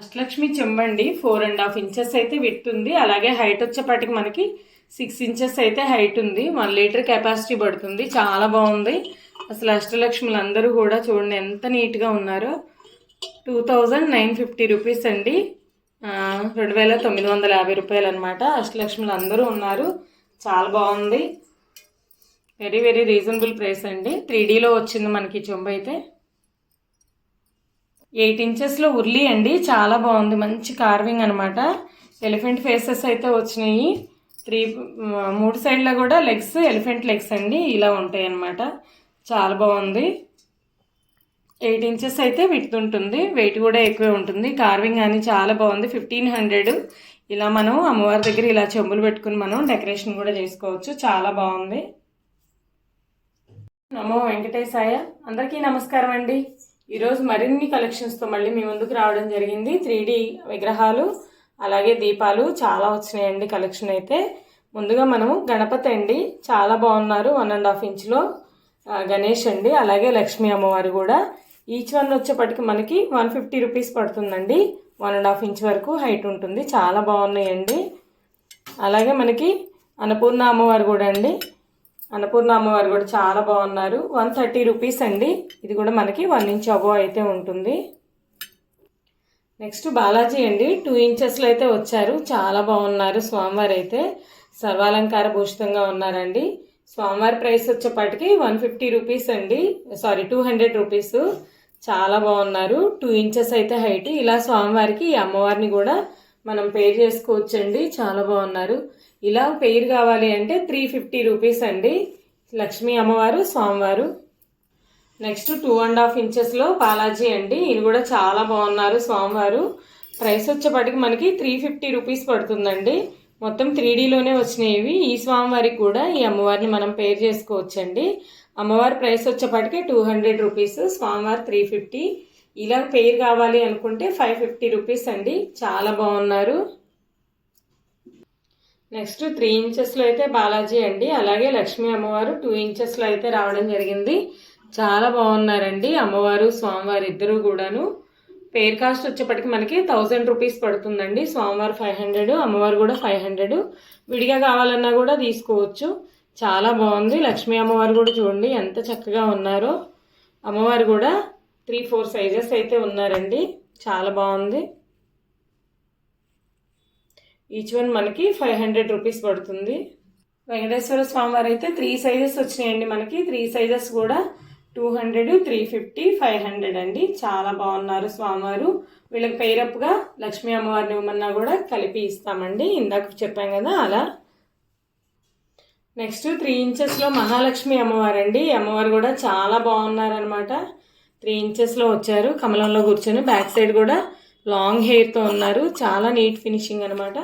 అష్టలక్ష్మి చెంబండి four and half inches అయితే width ఉంది. అలాగే హైట్ వచ్చేపాటికి మనకి సిక్స్ ఇంచెస్ అయితే హైట్ ఉంది. వన్ లీటర్ కెపాసిటీ పడుతుంది. చాలా బాగుంది. అసలు అష్టలక్ష్ములు అందరూ కూడా చూడండి ఎంత నీట్గా ఉన్నారో. Two thousand nine fifty rupees అండి. రెండు వేల తొమ్మిది వందల యాభై రూపాయలు అనమాట అష్టలక్ష్ములు అందరూ ఉన్నారు. చాలా బాగుంది. వెరీ వెరీ రీజనబుల్ ప్రైస్ అండి. త్రీ డీలో వచ్చింది మనకి చెంబు అయితే. ఎయిట్ ఇంచెస్లో ఉర్లీ అండి. చాలా బాగుంది. మంచి కార్వింగ్ అనమాట ఎలిఫెంట్ ఫేసెస్ అయితే వచ్చినాయి. త్రీ మూడు సైడ్లో కూడా లెగ్స్ ఎలిఫెంట్ లెగ్స్ అండి. ఇలా ఉంటాయి అన్నమాట. చాలా బాగుంది. ఎయిట్ ఇంచెస్ అయితే విత్ ఉంటుంది. వెయిట్ కూడా ఎక్కువే ఉంటుంది. కార్వింగ్ అని చాలా బాగుంది. ఫిఫ్టీన్ హండ్రెడ్ ఇలా మనం అమ్మవారి దగ్గర ఇలా చెంబులు పెట్టుకుని మనం డెకరేషన్ కూడా చేసుకోవచ్చు. చాలా బాగుంది. నమో వెంకటేశాయ. అందరికీ నమస్కారం అండి. ఈరోజు మరిన్ని కలెక్షన్స్తో మళ్ళీ మీ ముందుకు రావడం జరిగింది. త్రీ విగ్రహాలు అలాగే దీపాలు చాలా వచ్చినాయండి కలెక్షన్ అయితే. ముందుగా మనము గణపతి అండి. చాలా బాగున్నారు వన్ అండ్ హాఫ్ ఇంచ్లో గణేష్ అండి అలాగే లక్ష్మీ అమ్మవారు కూడా. ఈచ్ వన్ వచ్చేప్పటికి మనకి వన్ ఫిఫ్టీ రూపీస్ పడుతుందండి. వన్ అండ్ హాఫ్ ఇంచ్ వరకు హైట్ ఉంటుంది. చాలా బాగున్నాయండి. అలాగే మనకి అన్నపూర్ణ అమ్మవారు కూడా అండి. అన్నపూర్ణ అమ్మవారు కూడా చాలా బాగున్నారు. వన్ థర్టీ రూపీస్ అండి. ఇది కూడా మనకి వన్ ఇంచ్ అబో అయితే ఉంటుంది. నెక్స్ట్ బాలాజీ అండి. టూ ఇంచెస్లో అయితే వచ్చారు. చాలా బాగున్నారు స్వామివారు అయితే. సర్వాలంకార భూషితంగా ఉన్నారండి. స్వామివారి ప్రైస్ వచ్చేపాటికి వన్ ఫిఫ్టీ రూపీస్ అండి. Sorry two hundred rupees. చాలా బాగున్నారు. టూ ఇంచెస్ అయితే హైట్. ఇలా స్వామివారికి ఈ అమ్మవారిని కూడా మనం పేర్ చేసుకోవచ్చండి. చాలా బాగున్నారు. ఇలా పేరు కావాలి అంటే త్రీ ఫిఫ్టీ రూపీస్ అండి. లక్ష్మీ అమ్మవారు స్వామివారు. నెక్స్ట్ టూ అండ్ హాఫ్ ఇంచెస్లో బాలాజీ అండి. ఈయన కూడా చాలా బాగున్నారు స్వామివారు. ప్రైస్ వచ్చేపాటికి మనకి త్రీ ఫిఫ్టీ రూపీస్ పడుతుందండి. మొత్తం త్రీ డీలోనే వచ్చినాయి ఇవి. ఈ స్వామివారికి కూడా ఈ అమ్మవారిని మనం పేర్ చేసుకోవచ్చండి. అమ్మవారి ప్రైస్ వచ్చేపాటికి టూ హండ్రెడ్ రూపీస్ స్వామివారి త్రీ ఫిఫ్టీ ఇలా పేరు కావాలి అనుకుంటే ఫైవ్ ఫిఫ్టీ రూపీస్ అండి. చాలా బాగున్నారు. నెక్స్ట్ త్రీ ఇంచెస్లో అయితే బాలాజీ అండి. అలాగే లక్ష్మీ అమ్మవారు టూ ఇంచెస్లో అయితే రావడం జరిగింది. చాలా బాగున్నారండి. అమ్మవారు స్వామివారు ఇద్దరు కూడాను. పేర్ కాస్ట్ వచ్చేప్పటికి మనకి థౌజండ్ రూపీస్ పడుతుందండి. స్వామివారు ఫైవ్ హండ్రెడ్ అమ్మవారు కూడా ఫైవ్ హండ్రెడ్. విడిగా కావాలన్నా కూడా తీసుకోవచ్చు. చాలా బాగుంది. లక్ష్మీ అమ్మవారు కూడా చూడండి ఎంత చక్కగా ఉన్నారో. అమ్మవారు కూడా త్రీ ఫోర్ సైజెస్ అయితే ఉన్నారండి. చాలా బాగుంది. ఈచ్ వన్ మనకి ఫైవ్ హండ్రెడ్ రూపీస్ పడుతుంది. వెంకటేశ్వర స్వామి వారు అయితే త్రీ సైజెస్ వచ్చినాయండి మనకి. త్రీ సైజెస్ కూడా two hundred three fifty five hundred అండి. చాలా బాగున్నారు స్వామివారు. వీళ్ళకి పేరప్గా లక్ష్మీ అమ్మవారిని ఇవ్వమన్నా కూడా కలిపి ఇస్తామండి. ఇందాక చెప్పాం కదా అలా. నెక్స్ట్ త్రీ ఇంచెస్లో మహాలక్ష్మి అమ్మవారు అండి అమ్మవారు కూడా చాలా బాగున్నారనమాట త్రీ ఇంచెస్లో వచ్చారు. కమలంలో కూర్చొని బ్యాక్ సైడ్ కూడా లాంగ్ హెయిర్తో ఉన్నారు. చాలా నీట్ ఫినిషింగ్ అనమాట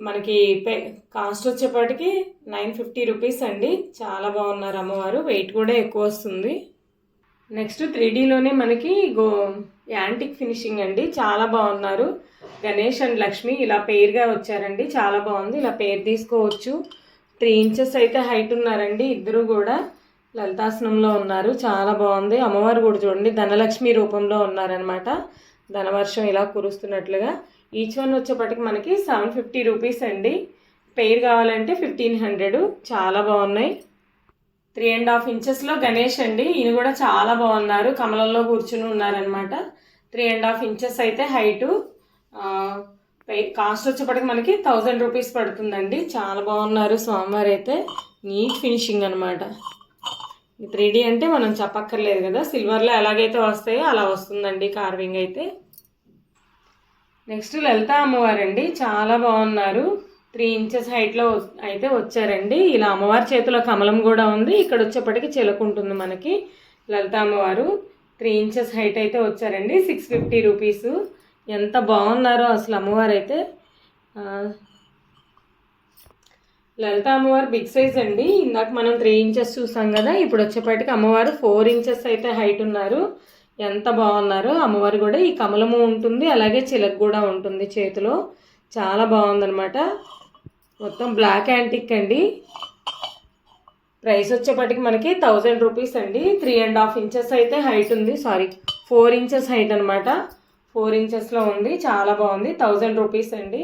మనకి కాస్ట్ వచ్చేప్పటికి నైన్ ఫిఫ్టీ రూపీస్ అండి. చాలా బాగున్నారు అమ్మవారు. వెయిట్ కూడా ఎక్కువ వస్తుంది. నెక్స్ట్ త్రీ డీలోనే మనకి గో యాంటిక్ ఫినిషింగ్ అండి. చాలా బాగున్నారు. గణేష్ అండ్ లక్ష్మి ఇలా పేరుగా వచ్చారండి. చాలా బాగుంది. ఇలా పేరు తీసుకోవచ్చు. త్రీ ఇంచెస్ అయితే హైట్ ఉన్నారండి ఇద్దరు కూడా. లలితాసనంలో ఉన్నారు. చాలా బాగుంది. అమ్మవారు కూడా చూడండి. ధనలక్ష్మి రూపంలో ఉన్నారనమాట ధనవర్షం ఇలా కురుస్తున్నట్లుగా ఈచ్ వన్ వచ్చేప్పటికి మనకి సెవెన్ ఫిఫ్టీ రూపీస్ అండి. పెయిర్ కావాలంటే ఫిఫ్టీన్ హండ్రెడ్ చాలా బాగున్నాయి. త్రీ అండ్ హాఫ్ ఇంచెస్లో గణేష్ అండి. ఈయన కూడా చాలా బాగున్నారు. కమలంలో కూర్చుని ఉన్నారనమాట త్రీ అండ్ హాఫ్ ఇంచెస్ అయితే హైటు కాస్ట్ వచ్చేప్పటికి మనకి థౌజండ్ రూపీస్ పడుతుందండి. చాలా బాగున్నారు స్వామివారు అయితే నీట్ ఫినిషింగ్ అనమాట త్రీ డీ అంటే మనం చెప్పక్కర్లేదు కదా. సిల్వర్లో ఎలాగైతే వస్తాయో అలా వస్తుందండి కార్వింగ్ అయితే. నెక్స్ట్ లలిత అమ్మవారండి. చాలా బాగున్నారు. త్రీ ఇంచెస్ హైట్లో అయితే వచ్చారండి. ఇలా అమ్మవారి చేతిలో కమలం కూడా ఉంది. ఇక్కడ వచ్చేప్పటికి చిలకుంటుంది మనకి లలిత అమ్మవారు. త్రీ ఇంచెస్ హైట్ అయితే వచ్చారండి. సిక్స్ ఫిఫ్టీ రూపీస్ ఎంత బాగున్నారో అసలు అమ్మవారు అయితే లలిత అమ్మవారు బిగ్ సైజ్ అండి. ఇందాక మనం త్రీ ఇంచెస్ చూసాం కదా ఇప్పుడు వచ్చేపాటికి అమ్మవారు ఫోర్ ఇంచెస్ అయితే హైట్ ఉన్నారు. ఎంత బాగున్నారో అమ్మవారు కూడా ఈ కమలము ఉంటుంది అలాగే చిలక కూడా ఉంటుంది చేతిలో. చాలా బాగుందనమాట మొత్తం బ్లాక్ యాంటిక్ అండి. ప్రైస్ వచ్చేప్పటికి మనకి థౌజండ్ రూపీస్ అండి. త్రీ అండ్ హాఫ్ ఇంచెస్ అయితే హైట్ ఉంది. సారీ ఫోర్ ఇంచెస్ హైట్ అనమాట ఫోర్ ఇంచెస్లో ఉంది. చాలా బాగుంది. థౌజండ్ రూపీస్ అండి.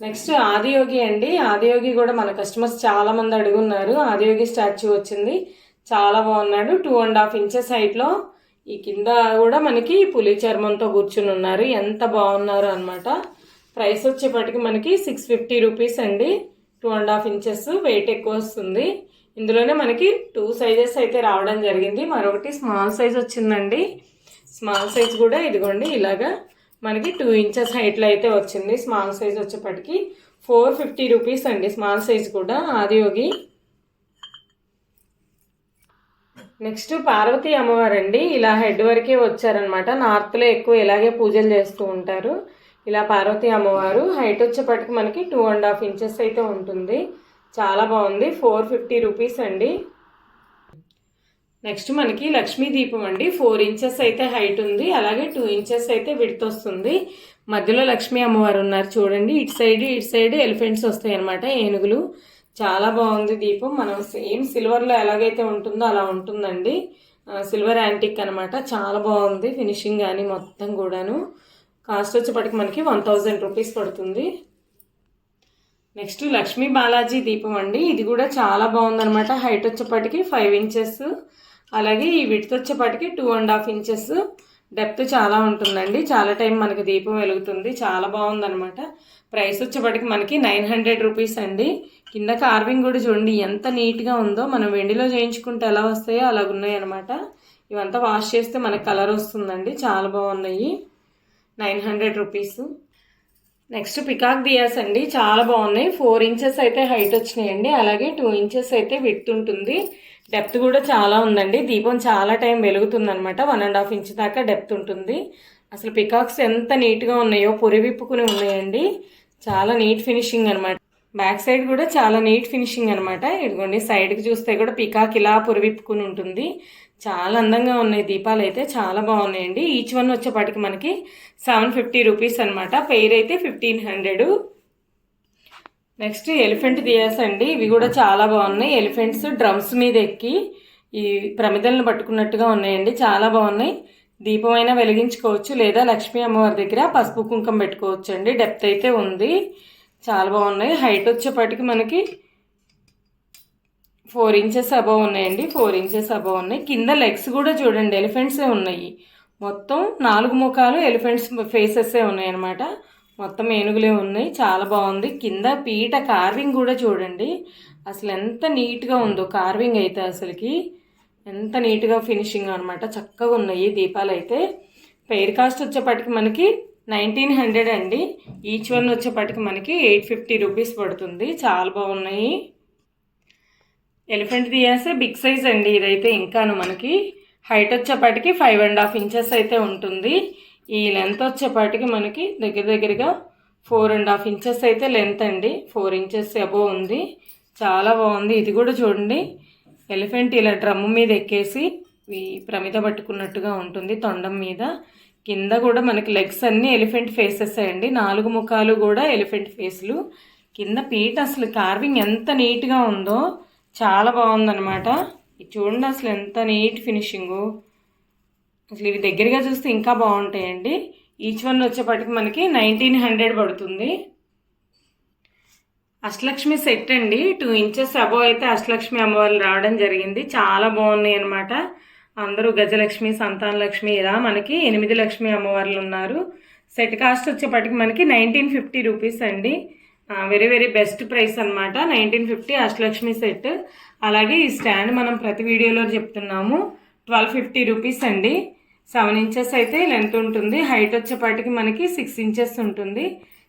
నెక్స్ట్ ఆదియోగి అండి. ఆదియోగి కూడా మన కస్టమర్స్ చాలా మంది అడుగున్నారు. ఆదియోగి స్టాచ్యూ వచ్చింది. చాలా బాగున్నాడు. టూ అండ్ హాఫ్ ఇంచెస్ హైట్లో ఈ కింద కూడా మనకి పులి చర్మంతో కూర్చుని ఉన్నారు. ఎంత బాగున్నారు అనమాట ప్రైస్ వచ్చేపటికి మనకి సిక్స్ ఫిఫ్టీ రూపీస్ అండి. Two and half inches weight ఎక్కువ వస్తుంది. ఇందులోనే మనకి టూ సైజెస్ అయితే రావడం జరిగింది. మరొకటి స్మాల్ సైజ్ వచ్చిందండి. స్మాల్ సైజ్ కూడా ఇదిగోండి ఇలాగా మనకి టూ ఇంచెస్ హైట్లో అయితే వచ్చింది. స్మాల్ సైజ్ వచ్చేప్పటికి ఫోర్ ఫిఫ్టీ రూపీస్ అండి. స్మాల్ సైజ్ కూడా. ఆదియోగి నెక్స్ట్ పార్వతీ అమ్మవారు అండి ఇలా హెడ్ వరకే వచ్చారనమాట నార్త్లో ఎక్కువ ఇలాగే పూజలు చేస్తూ ఉంటారు. ఇలా పార్వతీ అమ్మవారు హైట్ వచ్చేప్పటికి మనకి టూ అండ్ హాఫ్ ఇంచెస్ అయితే ఉంటుంది. చాలా బాగుంది. ఫోర్ ఫిఫ్టీ రూపీస్ అండి. నెక్స్ట్ మనకి లక్ష్మీ దీపం అండి. ఫోర్ ఇంచెస్ అయితే హైట్ ఉంది. అలాగే టూ ఇంచెస్ అయితే విడత వస్తుంది. మధ్యలో లక్ష్మీ అమ్మవారు ఉన్నారు చూడండి. ఇటు సైడ్ ఇటు సైడ్ ఎలిఫెంట్స్ వస్తాయి అనమాట ఏనుగులు. చాలా బాగుంది దీపం. మనం సేమ్ సిల్వర్లో ఎలాగైతే ఉంటుందో అలా ఉంటుందండి. సిల్వర్ యాంటిక్ అనమాట చాలా బాగుంది ఫినిషింగ్ కానీ మొత్తం కూడాను. కాస్ట్ వచ్చేప్పటికి మనకి వన్ థౌజండ్ రూపీస్ పడుతుంది. నెక్స్ట్ లక్ష్మీ బాలాజీ దీపం అండి. ఇది కూడా చాలా బాగుందనమాట హైట్ వచ్చేప్పటికి ఫైవ్ ఇంచెస్. అలాగే ఈ విడత వచ్చేపాటికి two and half inches depth చాలా ఉంటుందండి. చాలా టైం మనకి దీపం వెలుగుతుంది. చాలా బాగుందనమాట ప్రైస్ వచ్చేప్పటికి మనకి నైన్ హండ్రెడ్ రూపీస్ అండి. కింద కార్వింగ్ కూడా చూడండి ఎంత నీట్గా ఉందో. మనం వెండిలో చేయించుకుంటే ఎలా వస్తాయో అలాగ ఉన్నాయి అనమాట ఇవంతా వాష్ చేస్తే మనకి కలర్ వస్తుందండి. చాలా బాగున్నాయి. Nine hundred rupees next peacock diyas అండి చాలా బాగున్నాయి. ఫోర్ ఇంచెస్ అయితే హైట్ వచ్చినాయండి. అలాగే టూ ఇంచెస్ అయితే విత్ ఉంటుంది. డెప్త్ కూడా చాలా ఉందండి. దీపం చాలా టైం వెలుగుతుంది అనమాట వన్ అండ్ హాఫ్ ఇంచ్ దాకా డెప్త్ ఉంటుంది. అసలు పికాక్స్ ఎంత నీట్గా ఉన్నాయో పొరి విప్పుకుని ఉన్నాయండి. చాలా నీట్ ఫినిషింగ్ అనమాట బ్యాక్ సైడ్ కూడా చాలా నీట్ ఫినిషింగ్ అనమాట ఇదిగోండి సైడ్కి చూస్తే కూడా పికాక్ ఇలా పురివిప్పుకుని ఉంటుంది. చాలా అందంగా ఉన్నాయి దీపాలు అయితే చాలా బాగున్నాయండి. ఈచ్ వన్ వచ్చేపాటికి మనకి సెవెన్ ఫిఫ్టీ రూపీస్ అనమాట పెయిర్ అయితే fifteen hundred next elephant diyas అండి. ఇవి కూడా చాలా బాగున్నాయి. ఎలిఫెంట్స్ డ్రమ్స్ మీద ఎక్కి ఈ ప్రమిదలను పట్టుకున్నట్టుగా ఉన్నాయండి. చాలా బాగున్నాయి. దీపమైనా వెలిగించుకోవచ్చు. లేదా లక్ష్మీ అమ్మవారి దగ్గర పసుపు కుంకం పెట్టుకోవచ్చు అండి డెప్త్ అయితే ఉంది. చాలా బాగున్నాయి. హైట్ వచ్చేపాటికి మనకి ఫోర్ ఇంచెస్ అబవ్ ఉన్నాయండి. ఫోర్ ఇంచెస్ అబవ్ ఉన్నాయి. కింద లెగ్స్ కూడా చూడండి ఎలిఫెంట్సే ఉన్నాయి. మొత్తం నాలుగు ముఖాలు ఎలిఫెంట్స్ ఫేసెసే ఉన్నాయి అనమాట మొత్తం ఏనుగులే ఉన్నాయి. చాలా బాగుంది. కింద పీట కార్వింగ్ కూడా చూడండి. అసలు ఎంత నీట్గా ఉందో కార్వింగ్ అయితే అసలుకి. ఎంత నీట్గా ఫినిషింగ్ అనమాట చక్కగా ఉన్నాయి దీపాలు అయితే. పెయిర్ కాస్ట్ వచ్చేపాటికి మనకి నైన్టీన్ హండ్రెడ్ అండి. ఈచ్ వన్ వచ్చేపాటికి మనకి ఎయిట్ ఫిఫ్టీ రూపీస్ పడుతుంది. చాలా బాగున్నాయి. ఎలిఫెంట్ దియాసే బిగ్ సైజ్ అండి ఇదైతే ఇంకాను మనకి. హైట్ వచ్చేపాటికి ఫైవ్ అండ్ హాఫ్ ఇంచెస్ అయితే ఉంటుంది. ఈ లెంత్ వచ్చేపాటికి మనకి దగ్గర దగ్గరగా ఫోర్ అండ్ హాఫ్ ఇంచెస్ అయితే లెంత్ అండి. ఫోర్ ఇంచెస్ అబోవ్ ఉంది. చాలా బాగుంది. ఇది కూడా చూడండి. ఎలిఫెంట్ ఇలా డ్రమ్ మీద ఎక్కేసి ఈ ప్రమిద పట్టుకున్నట్టుగా ఉంటుంది. తొండం మీద. కింద కూడా మనకి లెగ్స్ అన్నీ ఎలిఫెంట్ ఫేసెస్ అండి. నాలుగు ముఖాలు కూడా ఎలిఫెంట్ ఫేస్లు. కింద పీట అసలు కార్వింగ్ ఎంత నీట్గా ఉందో చాలా బాగుందనమాట చూడండి అసలు ఎంత నీట్ ఫినిషింగు. అసలు ఇవి దగ్గరగా చూస్తే ఇంకా బాగుంటాయండి. ఈచ్ వన్ వచ్చేపటికి మనకి నైన్టీన్ హండ్రెడ్ పడుతుంది. అష్టలక్ష్మి సెట్ అండి. టూ ఇంచెస్ అబో అయితే అష్టలక్ష్మి అమ్మవారు రావడం జరిగింది. చాలా బాగున్నాయి అనమాట అందరూ గజలక్ష్మి సంతానలక్ష్మి ఇలా మనకి ఎనిమిది లక్ష్మి అమ్మవార్లు ఉన్నారు. సెట్ కాస్ట్ వచ్చేప్పటికి మనకి నైన్టీన్ ఫిఫ్టీ రూపీస్ అండి. వెరీ వెరీ బెస్ట్ ప్రైస్ అనమాట నైన్టీన్ ఫిఫ్టీ అష్టలక్ష్మి సెట్. అలాగే ఈ స్టాండ్ మనం ప్రతి వీడియోలో చెప్తున్నాము. ట్వెల్వ్ ఫిఫ్టీ రూపీస్ అండి. సెవెన్ ఇంచెస్ అయితే లెంత్ ఉంటుంది. హైట్ వచ్చేపాటికి మనకి సిక్స్ ఇంచెస్ ఉంటుంది.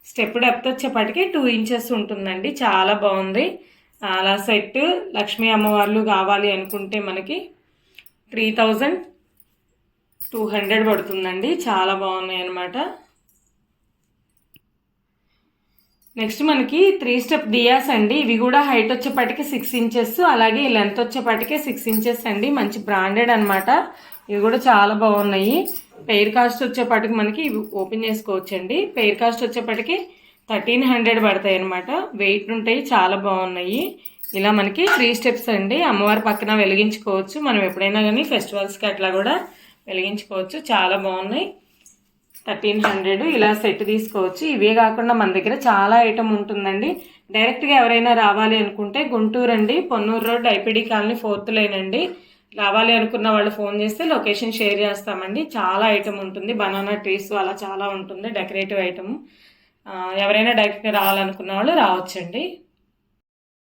స్టెప్ డెప్త్ వచ్చేపాటికి టూ ఇంచెస్ ఉంటుందండి. చాలా బాగుంది. అలా సెట్ లక్ష్మీ అమ్మవార్లు కావాలి అనుకుంటే మనకి త్రీ థౌజండ్ టూ హండ్రెడ్ పడుతుందండి. చాలా బాగున్నాయి అనమాట నెక్స్ట్ మనకి త్రీ స్టెప్ డియాస్ అండి. ఇవి కూడా హైట్ వచ్చేపాటికి సిక్స్ ఇంచెస్ అలాగే లెంత్ వచ్చేపాటికి సిక్స్ ఇంచెస్ అండి. మంచి బ్రాండెడ్ అనమాట ఇవి కూడా చాలా బాగున్నాయి. పెయిర్ కాస్ట్ వచ్చేపాటికి మనకి ఇవి ఓపెన్ చేసుకోవచ్చండి. పెయిర్ కాస్ట్ వచ్చేపాటికి థర్టీన్ హండ్రెడ్ పడతాయి అనమాట వెయిట్ ఉంటాయి చాలా బాగున్నాయి. ఇలా మనకి త్రీ స్టెప్స్ అండి. అమ్మవారి పక్కన వెలిగించుకోవచ్చు. మనం ఎప్పుడైనా కానీ ఫెస్టివల్స్కి అట్లా కూడా వెలిగించుకోవచ్చు. చాలా బాగున్నాయి. థర్టీన్ హండ్రెడ్ ఇలా సెట్ తీసుకోవచ్చు. ఇవే కాకుండా మన దగ్గర చాలా ఐటమ్ ఉంటుందండి. డైరెక్ట్గా ఎవరైనా రావాలి అనుకుంటే గుంటూరు అండి Ponnur road IPD colony fourth line అండి. రావాలి అనుకున్న వాళ్ళు ఫోన్ చేస్తే లొకేషన్ షేర్ చేస్తామండి. చాలా ఐటమ్ ఉంటుంది. బనానా ట్రీస్ అలా చాలా ఉంటుంది. డెకరేటివ్ ఐటమ్ ఎవరైనా డైరెక్ట్గా రావాలనుకున్న వాళ్ళు రావచ్చండి.